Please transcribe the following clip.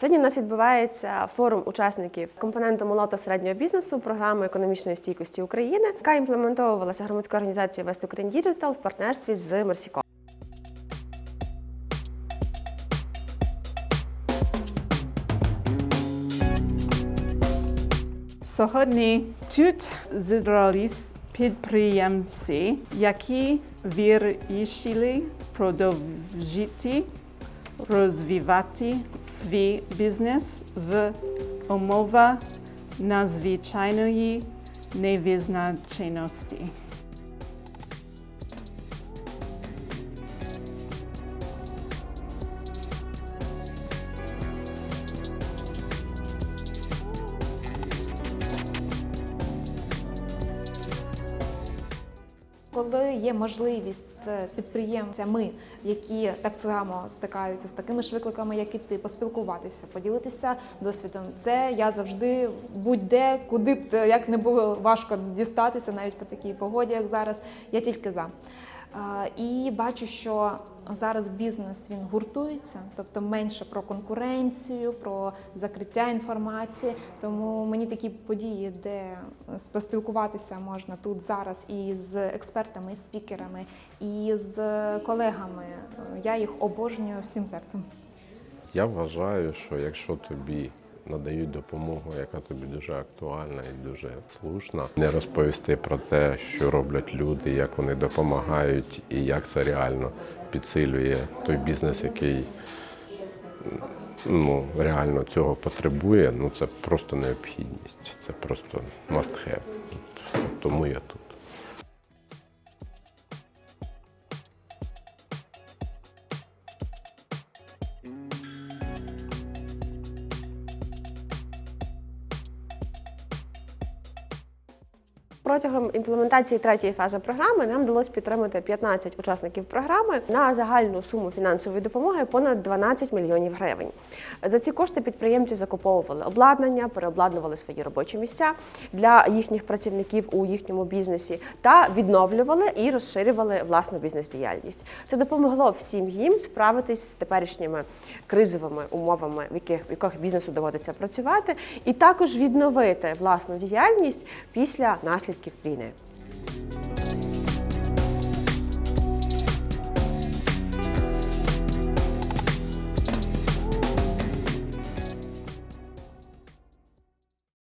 Сьогодні у нас відбувається форум учасників компоненту малого та середнього бізнесу програми економічної стійкості України, яка імплементовувалася громадською організацією West Ukraine Digital в партнерстві з Мерсіко. Сьогодні тут зібрались підприємці, які вирішили продовжити rozvívati svůj biznes v omova na zvyčajnej nevyznačenosti. Коли є можливість з підприємцями, які так само стикаються з такими ж викликами, як і ти, поспілкуватися, поділитися досвідом, це я завжди будь-де, куди б як не було важко дістатися, навіть по такій погоді, як зараз, я тільки за. І бачу, що зараз бізнес він гуртується, тобто менше про конкуренцію, про закриття інформації. Тому мені такі події, де поспілкуватися можна тут зараз і з експертами, і спікерами, і з колегами. Я їх обожнюю всім серцем. Я вважаю, що якщо тобі надають допомогу, яка тобі дуже актуальна і дуже слушна, не розповісти про те, що роблять люди, як вони допомагають і як це реально підсилює той бізнес, який ну, реально цього потребує, ну це просто необхідність, це просто must have. Тому я тут. Протягом імплементації третьої фази програми нам вдалося підтримати 15 учасників програми на загальну суму фінансової допомоги понад 12 мільйонів гривень. За ці кошти підприємці закуповували обладнання, переобладнували свої робочі місця для їхніх працівників у їхньому бізнесі та відновлювали і розширювали власну бізнес-діяльність. Це допомогло всім їм справитись з теперішніми кризовими умовами, в яких в яких бізнесу доводиться працювати, і також відновити власну діяльність після наслідків gibt Wiener.